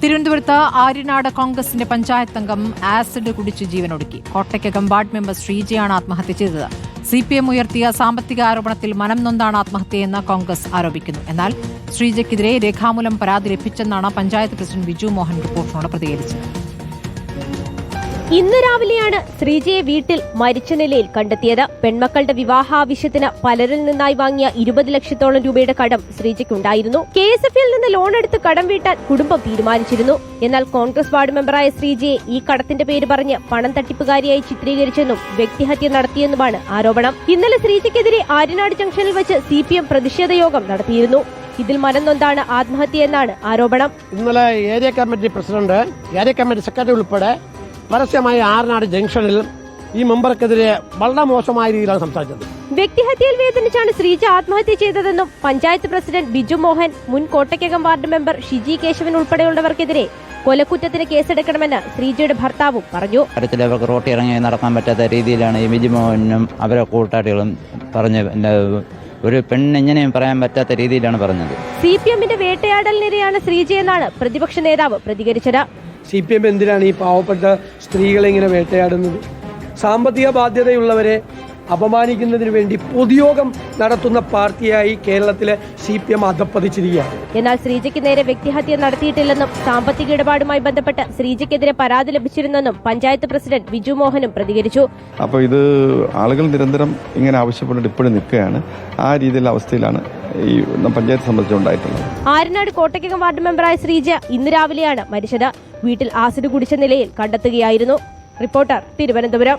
തിരുവനന്തപുരത്ത് ആര്യനാട് കോൺഗ്രസിന്റെ പഞ്ചായത്ത് അംഗം ആസിഡ് കുടിച്ച് ജീവനൊടുക്കി. കോട്ടയ്ക്കകം വാർഡ് മെമ്പർ ശ്രീജയാണ് ആത്മഹത്യ ചെയ്തത്. സി പി എം ഉയർത്തിയ സാമ്പത്തിക ആരോപണത്തിൽ മനം നൊന്താണ് ആത്മഹത്യയെന്ന് കോൺഗ്രസ് ആരോപിക്കുന്നു. എന്നാൽ ശ്രീജയ്ക്കെതിരെ രേഖാമൂലം പരാതി ലഭിച്ചെന്നാണ് പഞ്ചായത്ത് പ്രസിഡന്റ് ബിജു മോഹൻ റിപ്പോർട്ടിനോട് പ്രതികരിച്ചത്. ഇന്ന് രാവിലെയാണ് ശ്രീജയെ വീട്ടിൽ മരിച്ച നിലയിൽ കണ്ടെത്തിയത്. പെൺമക്കളുടെ വിവാഹാവശ്യത്തിന് പലരിൽ നിന്നായി വാങ്ങിയ ഇരുപത് ലക്ഷത്തോളം രൂപയുടെ കടം ശ്രീജയ്ക്കുണ്ടായിരുന്നു. കെ എസ് എഫിൽ നിന്ന് ലോൺ എടുത്ത് കടം വീട്ടാൻ കുടുംബം തീരുമാനിച്ചിരുന്നു. എന്നാൽ കോൺഗ്രസ് വാർഡ് മെമ്പറായ ശ്രീജയെ ഈ കടത്തിന്റെ പേര് പറഞ്ഞ് പണം തട്ടിപ്പുകാരിയായി ചിത്രീകരിച്ചെന്നും വ്യക്തിഹത്യ നടത്തിയെന്നുമാണ് ആരോപണം. ഇന്നലെ ശ്രീജയ്ക്കെതിരെ ആര്യനാട് ജംഗ്ഷനിൽ വെച്ച് സി പി എം പ്രതിഷേധ യോഗം നടത്തിയിരുന്നു. ഇതിൽ മനംനൊന്താണ് ആത്മഹത്യയെന്നാണ് ആരോപണം. ഇന്നലെ area committee president area committee secretary ഉൾപ്പെടെ പരസ്യമായി ആറനാട് ജംഗ്ഷനിൽ ഈ മെമ്പർക്കെതിരെ വളരെ മോശമായ രീതിയിലാണ് സംസാരിച്ചത്. വ്യക്തിഹത്യയിൽ വേദനിച്ചാണ് ശ്രീജ ആത്മഹത്യ ചെയ്തതെന്നും പഞ്ചായത്ത് പ്രസിഡന്റ് ബിജു മോഹൻ മുൻ കോട്ടയ്ക്കകം വാർഡ് മെമ്പർ ഷിജി കേശവൻ ഉൾപ്പെടെയുള്ളവർക്കെതിരെ കൊലക്കുറ്റത്തിന് കേസെടുക്കണമെന്ന് ശ്രീജയുടെ ഭർത്താവും പറഞ്ഞു. കാര്യത്തിൽ അവർക്ക് റോട്ടി ഇറങ്ങി നടക്കാൻ പറ്റാത്ത രീതിയിലാണ് ഈ ബിജു മോഹനും അവരെ കൂട്ടാളികളും പറഞ്ഞു ഒരു പെണ്ണെങ്ങനെയും പറയാൻ പറ്റാത്ത രീതിയിലാണ് പറഞ്ഞത്. സി പി എമ്മിന്റെ വേട്ടയാടലിനിരയാണ് ശ്രീജയെന്നാണ് പ്രതിപക്ഷ നേതാവ് പ്രതികരിച്ചത്. സി പി എം എന്തിനാണ് ഈ പാവപ്പെട്ട സ്ത്രീകളെ ഇങ്ങനെ വേട്ടയാടുന്നത്. സാമ്പത്തിക ബാധ്യതയുള്ളവരെ അപമാനിക്കുന്നതിന് വേണ്ടി പൊതുയോഗം നടത്തുന്ന പാർട്ടിയായി കേരളത്തിലെ സി പി എം അധപ്പതിച്ചിരിക്കുകയാണ്. എന്നാൽ ശ്രീജയ്ക്ക് നേരെ വ്യക്തിഹത്യ നടത്തിയിട്ടില്ലെന്നും സാമ്പത്തിക ഇടപാടുമായി ബന്ധപ്പെട്ട് ശ്രീജയ്ക്കെതിരെ പരാതി ലഭിച്ചിരുന്നെന്നും പഞ്ചായത്ത് പ്രസിഡന്റ് ബിജു മോഹനും പ്രതികരിച്ചു. അപ്പോൾ ഇത് ആളുകൾ നിരന്തരം ഇങ്ങനെ ആവശ്യപ്പെട്ടിട്ട് ഇപ്പോഴും നിൽക്കുകയാണ്. ആ രീതിയിലുള്ള അവസ്ഥയിലാണ് ഈ പഞ്ചായത്ത് സംബന്ധിച്ചുണ്ടായിട്ടുള്ളത്. ആര്യനാട് കോട്ടയ്ക്കകം വാർഡ് മെമ്പറായ ശ്രീജ ഇന്ന് രാവിലെയാണ് മരിച്ചത്. വീട്ടിൽ ആസിഡ് കുടിച്ച നിലയിൽ കണ്ടെത്തുകയായിരുന്നു. റിപ്പോർട്ടർ തിരുവനന്തപുരം.